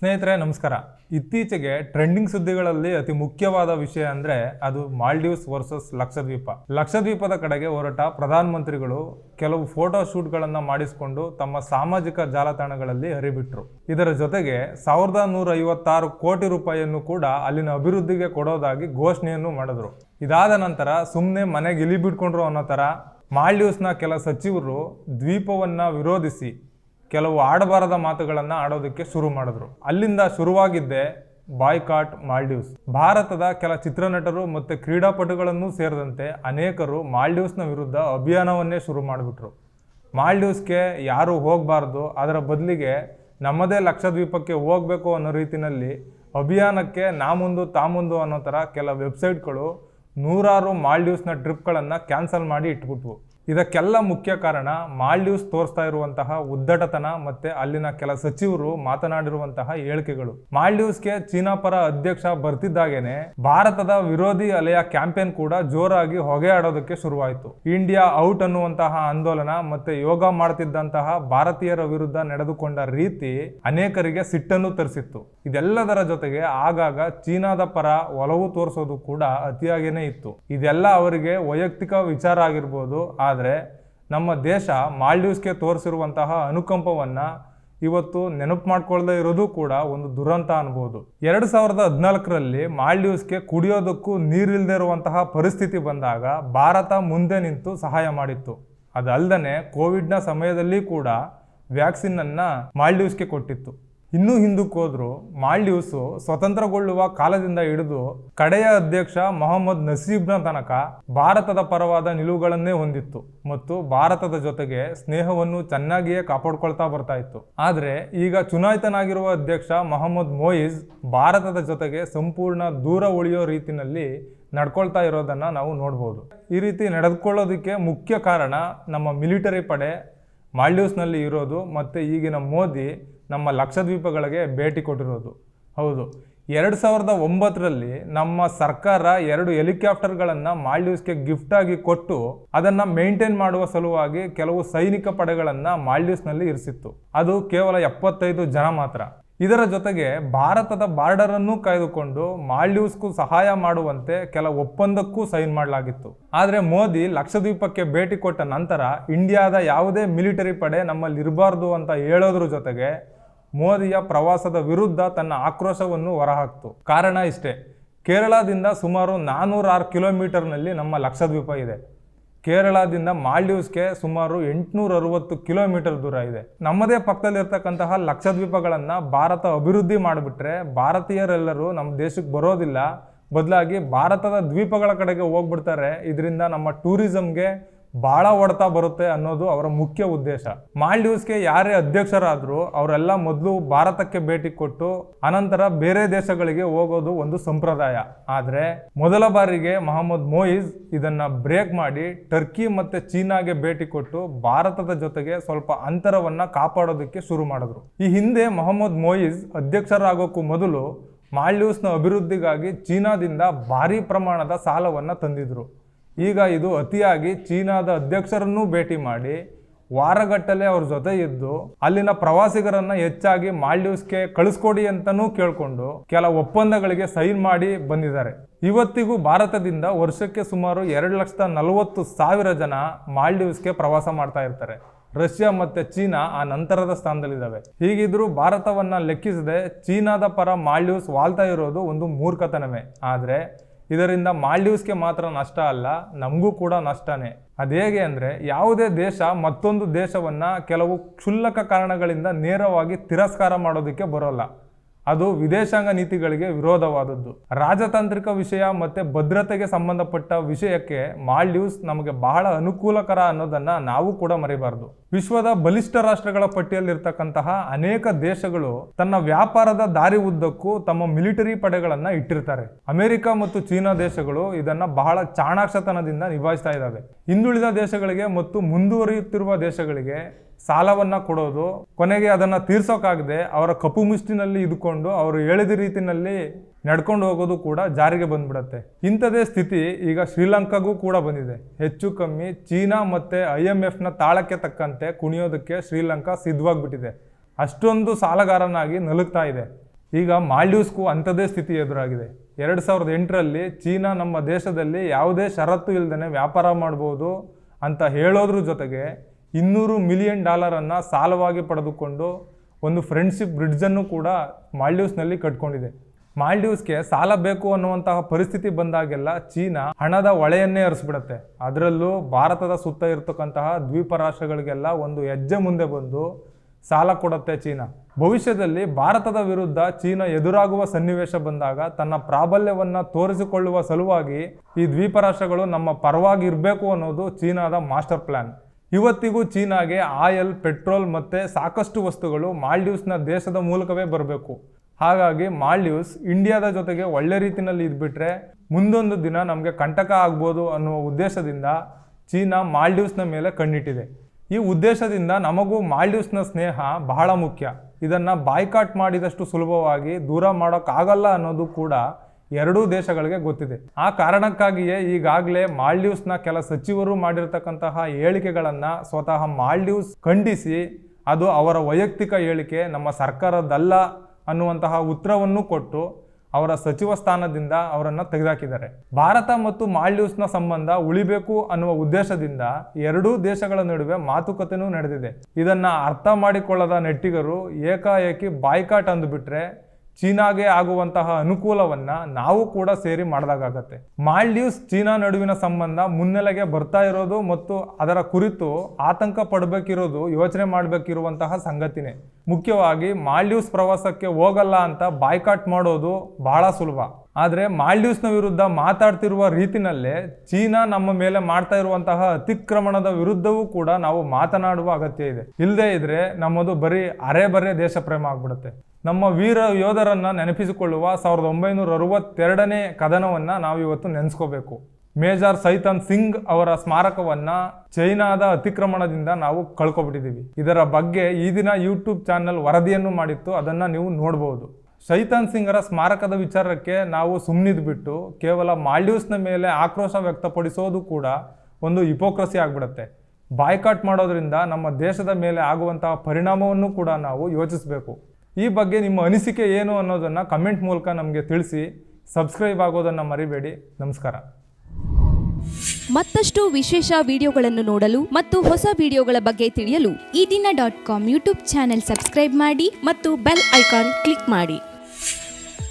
ಸ್ನೇಹಿತರೆ, ನಮಸ್ಕಾರ. ಇತ್ತೀಚೆಗೆ ಟ್ರೆಂಡಿಂಗ್ ಸುದ್ದಿಗಳಲ್ಲಿ ಅತಿ ಮುಖ್ಯವಾದ ವಿಷಯ ಅಂದ್ರೆ ಅದು ಮಾಲ್ಡೀವ್ಸ್ ವರ್ಸಸ್ ಲಕ್ಷದ್ವೀಪ. ಲಕ್ಷದ್ವೀಪದ ಕಡೆಗೆ ಹೊರಟ ಪ್ರಧಾನಮಂತ್ರಿಗಳು ಕೆಲವು ಫೋಟೋ ಶೂಟ್ಗಳನ್ನು ಮಾಡಿಸಿಕೊಂಡು ತಮ್ಮ ಸಾಮಾಜಿಕ ಜಾಲತಾಣಗಳಲ್ಲಿ ಹರಿಬಿಟ್ರು. ಇದರ ಜೊತೆಗೆ ಸಾವಿರದ ನೂರ ಐವತ್ತಾರು ಕೋಟಿ ರೂಪಾಯಿಯನ್ನು ಕೂಡ ಅಲ್ಲಿನ ಅಭಿವೃದ್ಧಿಗೆ ಕೊಡೋದಾಗಿ ಘೋಷಣೆಯನ್ನು ಮಾಡಿದ್ರು. ಇದಾದ ನಂತರ ಸುಮ್ಮನೆ ಮನೆಗೆ ಇಲಿ ಬಿಟ್ಕೊಂಡ್ರು ಅನ್ನೋ ಥರ ಮಾಲ್ಡೀವ್ಸ್ನ ಕೆಲ ಸಚಿವರು ದ್ವೀಪವನ್ನ ವಿರೋಧಿಸಿ ಕೆಲವು ಆಡಬಾರದ ಮಾತುಗಳನ್ನು ಆಡೋದಕ್ಕೆ ಶುರು ಮಾಡಿದ್ರು. ಅಲ್ಲಿಂದ ಶುರುವಾಗಿದ್ದೆ ಬಾಯ್ಕಾಟ್ ಮಾಲ್ಡೀವ್ಸ್. ಭಾರತದ ಕೆಲ ಚಿತ್ರನಟರು ಮತ್ತು ಕ್ರೀಡಾಪಟುಗಳನ್ನು ಸೇರಿದಂತೆ ಅನೇಕರು ಮಾಲ್ಡೀವ್ಸ್ನ ವಿರುದ್ಧ ಅಭಿಯಾನವನ್ನೇ ಶುರು ಮಾಡಿಬಿಟ್ರು. ಮಾಲ್ಡೀವ್ಸ್ಗೆ ಯಾರು ಹೋಗಬಾರ್ದು, ಅದರ ಬದಲಿಗೆ ನಮ್ಮದೇ ಲಕ್ಷದ್ವೀಪಕ್ಕೆ ಹೋಗಬೇಕು ಅನ್ನೋ ರೀತಿಯಲ್ಲಿ ಅಭಿಯಾನಕ್ಕೆ ನಾಮುಂದು, ತಾಮುಂದು ಅನ್ನೋ ಥರ ಕೆಲ ವೆಬ್ಸೈಟ್ಗಳು ನೂರಾರು ಮಾಲ್ಡೀವ್ಸ್ನ ಟ್ರಿಪ್ಗಳನ್ನು ಕ್ಯಾನ್ಸಲ್ ಮಾಡಿ ಇಟ್ಬಿಟ್ವು. ಇದಕ್ಕೆಲ್ಲ ಮುಖ್ಯ ಕಾರಣ ಮಾಲ್ಡೀವ್ಸ್ ತೋರಿಸ್ತಾ ಇರುವಂತಹ ಉದ್ದಟತನ ಮತ್ತೆ ಅಲ್ಲಿನ ಕೆಲ ಸಚಿವರು ಮಾತನಾಡಿರುವಂತಹ ಹೇಳಿಕೆಗಳು. ಮಾಲ್ಡೀವ್ಸ್ಗೆ ಚೀನಾ ಪರ ಅಧ್ಯಕ್ಷ ಬರ್ತಿದ್ದಾಗೇನೆ ಭಾರತದ ವಿರೋಧಿ ಅಲೆಯ ಕ್ಯಾಂಪೇನ್ ಕೂಡ ಜೋರಾಗಿ ಹೊಗೆ ಆಡೋದಕ್ಕೆ ಶುರುವಾಯಿತು. ಇಂಡಿಯಾ ಔಟ್ ಅನ್ನುವಂತಹ ಆಂದೋಲನ ಮತ್ತೆ ಯೋಗ ಮಾಡ್ತಿದ್ದಂತಹ ಭಾರತೀಯರ ವಿರುದ್ಧ ನಡೆದುಕೊಂಡ ರೀತಿ ಅನೇಕರಿಗೆ ಸಿಟ್ಟನ್ನು ತರಿಸಿತ್ತು. ಇದೆಲ್ಲದರ ಜೊತೆಗೆ ಆಗಾಗ ಚೀನಾದ ಪರ ಒಲವು ತೋರಿಸೋದು ಕೂಡ ಅತಿಯಾಗೇನೆ ಇತ್ತು. ಇದೆಲ್ಲ ಅವರಿಗೆ ವೈಯಕ್ತಿಕ ವಿಚಾರ ಆಗಿರ್ಬೋದು, ಆದರೆ ನಮ್ಮ ದೇಶ ಮಾಲ್ಡೀವ್ಸ್ಗೆ ತೋರಿಸಿರುವಂತಹ ಅನುಕಂಪವನ್ನು ಇವತ್ತು ನೆನಪು ಮಾಡ್ಕೊಳ್ಳದೆ ಇರೋದು ಕೂಡ ಒಂದು ದುರಂತ ಅನ್ಬೋದು. ಎರಡು ಸಾವಿರದ ಹದಿನಾಲ್ಕರಲ್ಲಿ ಮಾಲ್ಡೀವ್ಸ್ಗೆ ಕುಡಿಯೋದಕ್ಕೂ ನೀರಿಲ್ಲದೆ ಇರುವಂತಹ ಪರಿಸ್ಥಿತಿ ಬಂದಾಗ ಭಾರತ ಮುಂದೆ ನಿಂತು ಸಹಾಯ ಮಾಡಿತ್ತು. ಅದಲ್ಲದೆ ಕೋವಿಡ್ನ ಸಮಯದಲ್ಲಿ ಕೂಡ ವ್ಯಾಕ್ಸಿನನ್ನು ಮಾಲ್ಡೀವ್ಸ್ಗೆ ಕೊಟ್ಟಿತ್ತು. ಇನ್ನೂ ಹಿಂದಕ್ಕೆ ಹೋದ್ರು. ಮಾಲ್ಡೀವ್ಸು ಸ್ವತಂತ್ರಗೊಳ್ಳುವ ಕಾಲದಿಂದ ಹಿಡಿದು ಕಡೆಯ ಅಧ್ಯಕ್ಷ ಮೊಹಮ್ಮದ್ ನಸೀಬ್ನ ತನಕ ಭಾರತದ ಪರವಾದ ನಿಲುವುಗಳನ್ನೇ ಹೊಂದಿತ್ತು ಮತ್ತು ಭಾರತದ ಜೊತೆಗೆ ಸ್ನೇಹವನ್ನು ಚೆನ್ನಾಗಿಯೇ ಕಾಪಾಡ್ಕೊಳ್ತಾ ಬರ್ತಾ ಇತ್ತು. ಆದರೆ ಈಗ ಚುನಾಯಿತನಾಗಿರುವ ಅಧ್ಯಕ್ಷ ಮೊಹಮ್ಮದ್ ಮೊಯಿಸ್ ಭಾರತದ ಜೊತೆಗೆ ಸಂಪೂರ್ಣ ದೂರ ಉಳಿಯೋ ರೀತಿಯಲ್ಲಿ ನಡ್ಕೊಳ್ತಾ ಇರೋದನ್ನ ನಾವು ನೋಡ್ಬೋದು. ಈ ರೀತಿ ನಡೆದುಕೊಳ್ಳೋದಕ್ಕೆ ಮುಖ್ಯ ಕಾರಣ ನಮ್ಮ ಮಿಲಿಟರಿ ಪಡೆ ಮಾಲ್ಡೀವ್ಸ್ನಲ್ಲಿ ಇರೋದು ಮತ್ತು ಈಗಿನ ಮೋದಿ ನಮ್ಮ ಲಕ್ಷದ್ವೀಪಗಳಿಗೆ ಭೇಟಿ ಕೊಟ್ಟಿರೋದು. ಹೌದು. ಎರಡು ಸಾವಿರದ ಒಂಬತ್ತರಲ್ಲಿ ನಮ್ಮ ಸರ್ಕಾರ ಎರಡು ಹೆಲಿಕಾಪ್ಟರ್ಗಳನ್ನು ಮಾಲ್ಡೀವ್ಸ್ಗೆ ಗಿಫ್ಟ್ ಆಗಿ ಕೊಟ್ಟು ಅದನ್ನು ಮೇಂಟೈನ್ ಮಾಡುವ ಸಲುವಾಗಿ ಕೆಲವು ಸೈನಿಕ ಪಡೆಗಳನ್ನು ಮಾಲ್ಡೀವ್ಸ್ನಲ್ಲಿ ಇರಿಸಿತ್ತು. ಅದು ಕೇವಲ ಎಪ್ಪತ್ತೈದು ಜನ ಮಾತ್ರ. ಇದರ ಜೊತೆಗೆ ಭಾರತದ ಬಾರ್ಡರ್ ಅನ್ನು ಕಾಯ್ದುಕೊಂಡು ಮಾಲ್ಡೀವ್ಸ್ಗೂ ಸಹಾಯ ಮಾಡುವಂತೆ ಕೆಲ ಒಪ್ಪಂದಕ್ಕೂ ಸೈನ್ ಮಾಡಲಾಗಿತ್ತು. ಆದರೆ ಮೋದಿ ಲಕ್ಷದ್ವೀಪಕ್ಕೆ ಭೇಟಿ ಕೊಟ್ಟ ನಂತರ ಇಂಡಿಯಾದ ಯಾವುದೇ ಮಿಲಿಟರಿ ಪಡೆ ನಮ್ಮಲ್ಲಿ ಇರಬಾರ್ದು ಅಂತ ಹೇಳೋದ್ರ ಜೊತೆಗೆ ಮೋದಿಯ ಪ್ರವಾಸದ ವಿರುದ್ಧ ತನ್ನ ಆಕ್ರೋಶವನ್ನು ಹೊರಹಾಕ್ತು. ಕಾರಣ ಇಷ್ಟೇ. ಕೇರಳದಿಂದ ಸುಮಾರು ನಾನ್ನೂರಾರು ಕಿಲೋಮೀಟರ್ನಲ್ಲಿ ನಮ್ಮ ಲಕ್ಷದ್ವೀಪ ಇದೆ. ಕೇರಳದಿಂದ ಮಾಲ್ಡೀವ್ಸ್ಗೆ ಸುಮಾರು ಎಂಟುನೂರ ಅರವತ್ತು ಕಿಲೋಮೀಟರ್ ದೂರ ಇದೆ. ನಮ್ಮದೇ ಪಕ್ಕದಲ್ಲಿರ್ತಕ್ಕಂತಹ ಲಕ್ಷದ್ವೀಪಗಳನ್ನು ಭಾರತ ಅಭಿವೃದ್ಧಿ ಮಾಡಿಬಿಟ್ರೆ ಭಾರತೀಯರೆಲ್ಲರೂ ನಮ್ಮ ದೇಶಕ್ಕೆ ಬರೋದಿಲ್ಲ. ಬದಲಾಗಿ ಭಾರತದ ದ್ವೀಪಗಳ ಕಡೆಗೆ ಹೋಗ್ಬಿಡ್ತಾರೆ. ಇದರಿಂದ ನಮ್ಮ ಟೂರಿಸಂಗೆ ಬಹಳ ಹೊಡ್ತಾ ಬರುತ್ತೆ ಅನ್ನೋದು ಅವರ ಮುಖ್ಯ ಉದ್ದೇಶ. ಮಾಲ್ಡೀವ್ಸ್ಗೆ ಯಾರೇ ಅಧ್ಯಕ್ಷರಾದರೂ ಅವರೆಲ್ಲ ಮೊದಲು ಭಾರತಕ್ಕೆ ಭೇಟಿ ಕೊಟ್ಟು ಅನಂತರ ಬೇರೆ ದೇಶಗಳಿಗೆ ಹೋಗೋದು ಒಂದು ಸಂಪ್ರದಾಯ. ಆದರೆ ಮೊದಲ ಬಾರಿಗೆ ಮೊಹಮ್ಮದ್ ಮೊಯಿಸ್ ಇದನ್ನ ಬ್ರೇಕ್ ಮಾಡಿ ಟರ್ಕಿ ಮತ್ತೆ ಚೀನಾಗೆ ಭೇಟಿ ಕೊಟ್ಟು ಭಾರತದ ಜೊತೆಗೆ ಸ್ವಲ್ಪ ಅಂತರವನ್ನ ಕಾಪಾಡೋದಕ್ಕೆ ಶುರು ಮಾಡಿದ್ರು. ಈ ಹಿಂದೆ ಮೊಹಮ್ಮದ್ ಮೊಯಿಸ್ ಅಧ್ಯಕ್ಷರಾಗೋಕ್ಕೂ ಮೊದಲು ಮಾಲ್ಡೀವ್ಸ್ನ ಅಭಿವೃದ್ಧಿಗಾಗಿ ಚೀನಾದಿಂದ ಭಾರಿ ಪ್ರಮಾಣದ ಸಾಲವನ್ನು ತಂದಿದ್ರು. ಈಗ ಇದು ಅತಿಯಾಗಿ ಚೀನಾದ ಅಧ್ಯಕ್ಷರನ್ನೂ ಭೇಟಿ ಮಾಡಿ ವಾರಗಟ್ಟಲೆ ಅವ್ರ ಜೊತೆ ಇದ್ದು ಅಲ್ಲಿನ ಪ್ರವಾಸಿಗರನ್ನ ಹೆಚ್ಚಾಗಿ ಮಾಲ್ಡೀವ್ಸ್ಗೆ ಕಳಿಸ್ಕೊಡಿ ಅಂತನೂ ಕೇಳಿಕೊಂಡು ಕೆಲ ಒಪ್ಪಂದಗಳಿಗೆ ಸೈನ್ ಮಾಡಿ ಬಂದಿದ್ದಾರೆ. ಇವತ್ತಿಗೂ ಭಾರತದಿಂದ ವರ್ಷಕ್ಕೆ ಸುಮಾರು ಎರಡು ಲಕ್ಷದ ನಲವತ್ತು ಸಾವಿರ ಜನ ಮಾಲ್ಡೀವ್ಸ್ಗೆ ಪ್ರವಾಸ ಮಾಡ್ತಾ ಇರ್ತಾರೆ. ರಷ್ಯಾ ಮತ್ತೆ ಚೀನಾ ಆ ನಂತರದ ಸ್ಥಾನದಲ್ಲಿದ್ದಾವೆ. ಹೀಗಿದ್ರೂ ಭಾರತವನ್ನ ಲೆಕ್ಕಿಸದೆ ಚೀನಾದ ಪರ ಮಾಲ್ಡೀವ್ಸ್ ವಾಲ್ತಾ ಇರೋದು ಒಂದು ಮೂರ್ಖತನವೇ. ಆದರೆ ಇದರಿಂದ ಮಾಲ್ಡೀವ್ಸ್ಗೆ ಮಾತ್ರ ನಷ್ಟ ಅಲ್ಲ, ನಮಗೂ ಕೂಡ ನಷ್ಟನೇ. ಹೇಗೆ ಅಂದರೆ, ಯಾವುದೇ ದೇಶ ಮತ್ತೊಂದು ದೇಶವನ್ನು ಕೆಲವು ಕ್ಷುಲ್ಲಕ ಕಾರಣಗಳಿಂದ ನೇರವಾಗಿ ತಿರಸ್ಕಾರ ಮಾಡೋದಕ್ಕೆ ಬರೋಲ್ಲ. ಅದು ವಿದೇಶಾಂಗ ನೀತಿಗಳಿಗೆ ವಿರೋಧವಾದದ್ದು. ರಾಜತಾಂತ್ರಿಕ ವಿಷಯ ಮತ್ತೆ ಭದ್ರತೆಗೆ ಸಂಬಂಧಪಟ್ಟ ವಿಷಯಕ್ಕೆ ಮಾಲ್ಡೀವ್ಸ್ ನಮಗೆ ಬಹಳ ಅನುಕೂಲಕರ ಅನ್ನೋದನ್ನ ನಾವು ಕೂಡ ಮರಿಬಾರದು. ವಿಶ್ವದ ಬಲಿಷ್ಠ ರಾಷ್ಟ್ರಗಳ ಪಟ್ಟಿಯಲ್ಲಿರ್ತಕ್ಕಂತಹ ಅನೇಕ ದೇಶಗಳು ತನ್ನ ವ್ಯಾಪಾರದ ದಾರಿ ಉದ್ದಕ್ಕೂ ತಮ್ಮ ಮಿಲಿಟರಿ ಪಡೆಗಳನ್ನ ಇಟ್ಟಿರ್ತಾರೆ. ಅಮೆರಿಕ ಮತ್ತು ಚೀನಾ ದೇಶಗಳು ಇದನ್ನ ಬಹಳ ಚಾಣಾಕ್ಷತನದಿಂದ ನಿಭಾಯಿಸ್ತಾ ಇದ್ದಾವೆ. ಹಿಂದುಳಿದ ದೇಶಗಳಿಗೆ ಮತ್ತು ಮುಂದುವರಿಯುತ್ತಿರುವ ದೇಶಗಳಿಗೆ ಸಾಲವನ್ನ ಕೊಡೋದು, ಕೊನೆಗೆ ಅದನ್ನ ತೀರ್ಸೋಕಾಗದೆ ಅವರ ಕಪ್ಪು ಮುಷ್ಟಿನಲ್ಲಿ ಇದ್ಕೊಂಡು ಅವರು ಹೇಳಿದ ರೀತಿನಲ್ಲಿ ನಡ್ಕೊಂಡು ಹೋಗೋದು ಕೂಡ ಜಾರಿಗೆ ಬಂದ್ಬಿಡತ್ತೆ. ಇಂಥದೇ ಸ್ಥಿತಿ ಈಗ ಶ್ರೀಲಂಕಾಗೂ ಕೂಡ ಬಂದಿದೆ. ಹೆಚ್ಚು ಕಮ್ಮಿ ಚೀನಾ ಮತ್ತೆ ಐ ಎಂ ಎಫ್ನ ತಾಳಕ್ಕೆ ತಕ್ಕಂತೆ ಕುಣಿಯೋದಕ್ಕೆ ಶ್ರೀಲಂಕಾ ಸಿದ್ಧವಾಗ್ಬಿಟ್ಟಿದೆ. ಅಷ್ಟೊಂದು ಸಾಲಗಾರನಾಗಿ ನಲುಗ್ತಾ ಇದೆ. ಈಗ ಮಾಲ್ಡೀವ್ಸ್ಗೂ ಅಂಥದ್ದೇ ಸ್ಥಿತಿ ಎದುರಾಗಿದೆ. ಎರಡು ಸಾವಿರದ ಎಂಟರಲ್ಲಿ ಚೀನಾ ನಮ್ಮ ದೇಶದಲ್ಲಿ ಯಾವುದೇ ಷರತ್ತು ಇಲ್ಲದೇ ವ್ಯಾಪಾರ ಮಾಡ್ಬೋದು ಅಂತ ಹೇಳೋದ್ರ ಜೊತೆಗೆ ಇನ್ನೂರು ಮಿಲಿಯನ್ ಡಾಲರನ್ನು ಸಾಲವಾಗಿ ಪಡೆದುಕೊಂಡು ಒಂದು ಫ್ರೆಂಡ್ಶಿಪ್ ಬ್ರಿಡ್ಜನ್ನು ಕೂಡ ಮಾಲ್ಡೀವ್ಸ್ನಲ್ಲಿ ಕಟ್ಕೊಂಡಿದೆ. ಮಾಲ್ಡೀವ್ಸ್ಗೆ ಸಾಲ ಬೇಕು ಅನ್ನುವಂತಹ ಪರಿಸ್ಥಿತಿ ಬಂದಾಗೆಲ್ಲ ಚೀನಾ ಹಣದ ಹೊಳೆಯನ್ನೇ ಹರಿಸ್ಬಿಡತ್ತೆ. ಅದರಲ್ಲೂ ಭಾರತದ ಸುತ್ತ ಇರತಕ್ಕಂತಹ ದ್ವೀಪ ರಾಷ್ಟ್ರಗಳಿಗೆಲ್ಲ ಒಂದು ಹೆಜ್ಜೆ ಮುಂದೆ ಬಂದು ಸಾಲ ಕೊಡುತ್ತೆ ಚೀನಾ. ಭವಿಷ್ಯದಲ್ಲಿ ಭಾರತದ ವಿರುದ್ಧ ಚೀನಾ ಎದುರಾಗುವ ಸನ್ನಿವೇಶ ಬಂದಾಗ ತನ್ನ ಪ್ರಾಬಲ್ಯವನ್ನು ತೋರಿಸಿಕೊಳ್ಳುವ ಸಲುವಾಗಿ ಈ ದ್ವೀಪ ರಾಷ್ಟ್ರಗಳು ನಮ್ಮ ಪರವಾಗಿ ಇರಬೇಕು ಅನ್ನೋದು ಚೀನಾದ ಮಾಸ್ಟರ್ ಪ್ಲಾನ್ ಇವತ್ತಿಗೂ ಚೀನಾಗೆ ಆಯಲ್, ಪೆಟ್ರೋಲ್ ಮತ್ತು ಸಾಕಷ್ಟು ವಸ್ತುಗಳು ಮಾಲ್ಡೀವ್ಸ್ನ ದೇಶದ ಮೂಲಕವೇ ಬರಬೇಕು. ಹಾಗಾಗಿ ಮಾಲ್ಡೀವ್ಸ್ ಇಂಡಿಯಾದ ಜೊತೆಗೆ ಒಳ್ಳೆ ರೀತಿಯಲ್ಲಿ ಇದ್ಬಿಟ್ರೆ ಮುಂದೊಂದು ದಿನ ನಮಗೆ ಕಂಟಕ ಆಗ್ಬೋದು ಅನ್ನುವ ಉದ್ದೇಶದಿಂದ ಚೀನಾ ಮಾಲ್ಡೀವ್ಸ್ನ ಮೇಲೆ ಕಣ್ಣಿಟ್ಟಿದೆ. ಈ ಉದ್ದೇಶದಿಂದ ನಮಗೂ ಮಾಲ್ಡೀವ್ಸ್ನ ಸ್ನೇಹ ಬಹಳ ಮುಖ್ಯ. ಇದನ್ನು ಬಾಯ್ಕಾಟ್ ಮಾಡಿದಷ್ಟು ಸುಲಭವಾಗಿ ದೂರ ಮಾಡೋಕ್ಕಾಗಲ್ಲ ಅನ್ನೋದು ಕೂಡ ಎರಡೂ ದೇಶಗಳಿಗೆ ಗೊತ್ತಿದೆ. ಆ ಕಾರಣಕ್ಕಾಗಿಯೇ ಈಗಾಗಲೇ ಮಾಲ್ಡೀವ್ಸ್ನ ಕೆಲ ಸಚಿವರು ಮಾಡಿರ್ತಕ್ಕಂತಹ ಹೇಳಿಕೆಗಳನ್ನು ಸ್ವತಃ ಮಾಲ್ಡೀವ್ಸ್ ಖಂಡಿಸಿ ಅದು ಅವರ ವೈಯಕ್ತಿಕ ಹೇಳಿಕೆ, ನಮ್ಮ ಸರ್ಕಾರದಲ್ಲ ಅನ್ನುವಂತಹ ಉತ್ತರವನ್ನು ಕೊಟ್ಟು ಅವರ ಸಚಿವ ಸ್ಥಾನದಿಂದ ಅವರನ್ನು ತೆಗೆದಾಕಿದ್ದಾರೆ. ಭಾರತ ಮತ್ತು ಮಾಲ್ಡೀವ್ಸ್ನ ಸಂಬಂಧ ಉಳಿಬೇಕು ಅನ್ನುವ ಉದ್ದೇಶದಿಂದ ಎರಡೂ ದೇಶಗಳ ನಡುವೆ ಮಾತುಕತೆನೂ ನಡೆದಿದೆ. ಇದನ್ನು ಅರ್ಥ ಮಾಡಿಕೊಳ್ಳದ ನೆಟ್ಟಿಗರು ಏಕಾಏಕಿ ಬಾಯ್ಕಾಟ್ ಅಂದುಬಿಟ್ರೆ ಚೀನಾಗೆ ಆಗುವಂತಹ ಅನುಕೂಲವನ್ನ ನಾವು ಕೂಡ ಸೇರಿ ಮಾಡಿದಾಗತ್ತೆ ಮಾಲ್ಡೀವ್ಸ್ ಚೀನಾ ನಡುವಿನ ಸಂಬಂಧ ಮುನ್ನೆಲೆಗೆ ಬರ್ತಾ ಇರೋದು ಮತ್ತು ಅದರ ಕುರಿತು ಆತಂಕ ಪಡಬೇಕಿರೋದು ಯೋಚನೆ ಮಾಡಬೇಕಿರುವಂತಹ ಸಂಗತಿನೇ. ಮುಖ್ಯವಾಗಿ ಮಾಲ್ಡೀವ್ಸ್ ಪ್ರವಾಸಕ್ಕೆ ಹೋಗಲ್ಲ ಅಂತ ಬಾಯ್ಕಾಟ್ ಮಾಡೋದು ಬಹಳ ಸುಲಭ. ಆದರೆ ಮಾಲ್ಡೀವ್ಸ್ನ ವಿರುದ್ಧ ಮಾತಾಡ್ತಿರುವ ರೀತಿನಲ್ಲೇ ಚೀನಾ ನಮ್ಮ ಮೇಲೆ ಮಾಡ್ತಾ ಇರುವಂತಹ ಅತಿಕ್ರಮಣದ ವಿರುದ್ಧವೂ ಕೂಡ ನಾವು ಮಾತನಾಡುವ ಅಗತ್ಯ ಇದೆ. ಇಲ್ಲದೆ ಇದ್ರೆ ನಮ್ಮದು ಬರೀ ಅರೆ ಬರೇ ದೇಶ ಪ್ರೇಮ ಆಗ್ಬಿಡುತ್ತೆ. ನಮ್ಮ ವೀರ ಯೋಧರನ್ನ ನೆನಪಿಸಿಕೊಳ್ಳುವ ಸಾವಿರದ ಒಂಬೈನೂರ ಅರವತ್ತೆರಡನೇ ಕದನವನ್ನ ನಾವು ಇವತ್ತು ನೆನೆಸ್ಕೋಬೇಕು. ಮೇಜರ್ ಸೈತನ್ ಸಿಂಗ್ ಅವರ ಸ್ಮಾರಕವನ್ನ ಚೈನಾದ ಅತಿಕ್ರಮಣದಿಂದ ನಾವು ಕಳ್ಕೊಬಿಟ್ಟಿದ್ದೀವಿ. ಇದರ ಬಗ್ಗೆ ಈ ದಿನ ಯೂಟ್ಯೂಬ್ ಚಾನಲ್ ವರದಿಯನ್ನು ಮಾಡಿತ್ತು, ಅದನ್ನ ನೀವು ನೋಡಬಹುದು ಶೈತಾನ್ ಸಿಂಗರ ಸ್ಮಾರಕದ ವಿಚಾರಕ್ಕೆ ನಾವು ಸುಮ್ಮನಿದ್ಬಿಟ್ಟು ಕೇವಲ ಮಾಲ್ಡೀವ್ಸ್ನ ಮೇಲೆ ಆಕ್ರೋಶ ವ್ಯಕ್ತಪಡಿಸೋದು ಕೂಡ ಒಂದು ಹಿಪೋಕ್ರಸಿ ಆಗ್ಬಿಡುತ್ತೆ. ಬಾಯ್ಕಾಟ್ ಮಾಡೋದ್ರಿಂದ ನಮ್ಮ ದೇಶದ ಮೇಲೆ ಆಗುವಂತಹ ಪರಿಣಾಮವನ್ನು ಕೂಡ ನಾವು ಯೋಚಿಸಬೇಕು. ಈ ಬಗ್ಗೆ ನಿಮ್ಮ ಅನಿಸಿಕೆ ಏನು ಅನ್ನೋದನ್ನು ಕಮೆಂಟ್ ಮೂಲಕ ನಮಗೆ ತಿಳಿಸಿ ಸಬ್ಸ್ಕ್ರೈಬ್ ಆಗೋದನ್ನು ಮರಿಬೇಡಿ. ನಮಸ್ಕಾರ. ಮತ್ತಷ್ಟು ವಿಶೇಷ ವಿಡಿಯೋಗಳನ್ನು ನೋಡಲು ಮತ್ತು ಹೊಸ ವಿಡಿಯೋಗಳ ಬಗ್ಗೆ ತಿಳಿಯಲು Ee Dina dot com YouTube channel subscribe ಮಾಡಿ ಮತ್ತು ಬೆಲ್ ಐಕಾನ್ ಕ್ಲಿಕ್ ಮಾಡಿ.